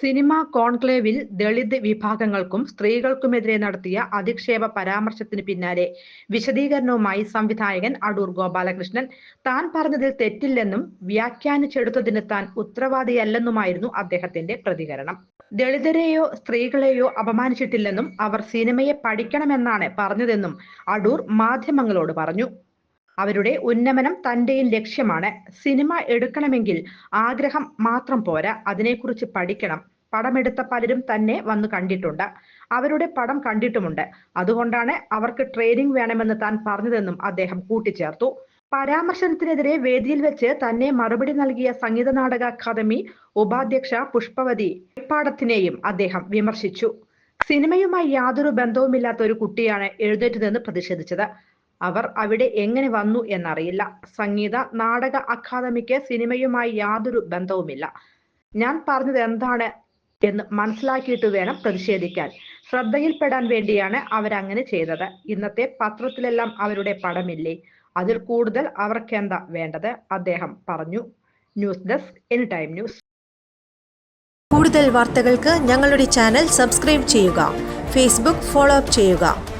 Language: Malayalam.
Cinema കോൺക്ലേവിൽ ദളിത് വിഭാഗങ്ങൾക്കും സ്ത്രീകൾക്കുമെതിരെ നടത്തിയ അധിക്ഷേപ പരാമർശത്തിന് പിന്നാലെ വിശദീകരണവുമായി സംവിധായകൻ അടൂർ ഗോപാലകൃഷ്ണൻ. താൻ പറഞ്ഞതിൽ തെറ്റില്ലെന്നും വ്യാഖ്യാനിച്ചെടുത്തതിന് താൻ ഉത്തരവാദിയല്ലെന്നുമായിരുന്നു അദ്ദേഹത്തിന്റെ പ്രതികരണം. ദളിതരെയോ സ്ത്രീകളെയോ അപമാനിച്ചിട്ടില്ലെന്നും അവർ സിനിമയെ പഠിക്കണമെന്നാണ് പറഞ്ഞതെന്നും അടൂർ മാധ്യമങ്ങളോട് പറഞ്ഞു. അവരുടെ ഉന്നമനം തന്റെയും ലക്ഷ്യമാണ്. സിനിമ എടുക്കണമെങ്കിൽ ആഗ്രഹം മാത്രം പോരാ. അതിനെക്കുറിച്ച് പഠിക്കണം. പടമെടുത്ത പലരും തന്നെ വന്ന് കണ്ടിട്ടുണ്ട്. അവരുടെ പടം കണ്ടിട്ടുമുണ്ട്. അതുകൊണ്ടാണ് അവർക്ക് ട്രെയിനിങ് വേണമെന്ന് താൻ പറഞ്ഞതെന്നും അദ്ദേഹം കൂട്ടിച്ചേർത്തു. പരാമർശനത്തിനെതിരെ വേദിയിൽ വെച്ച് തന്നെ മറുപടി നൽകിയ സംഗീത നാടക അക്കാദമി ഉപാധ്യക്ഷ പുഷ്പവതി പാടത്തിനെയും അദ്ദേഹം വിമർശിച്ചു. സിനിമയുമായി യാതൊരു ബന്ധവുമില്ലാത്ത ഒരു കുട്ടിയാണ് എഴുന്നേറ്റതെന്ന് പ്രതിഷേധിച്ചത്. അവർ അവിടെ എങ്ങനെ വന്നു എന്നറിയില്ല. സംഗീത നാടക അക്കാദമിക്ക് സിനിമയുമായി യാതൊരു ബന്ധവുമില്ല. ഞാൻ പറഞ്ഞത് എന്താണ് എന്ന് മനസ്സിലാക്കിയിട്ട് വേണം പ്രതിഷേധിക്കാൻ. ശ്രദ്ധയിൽപ്പെടാൻ വേണ്ടിയാണ് അവരങ്ങനെ ചെയ്തത്. ഇന്നത്തെ പത്രത്തിലെല്ലാം അവരുടെ പടമില്ലേ? അതിൽ കൂടുതൽ അവർക്കെന്താ വേണ്ടത്? അദ്ദേഹം പറഞ്ഞു. News desk any time news. കൂടുതൽ വാർത്തകൾക്ക് ഞങ്ങളുടെ ചാനൽ സബ്സ്ക്രൈബ് ചെയ്യുക. ഫേസ്ബുക്ക് ഫോളോ അപ്പ് ചെയ്യുക.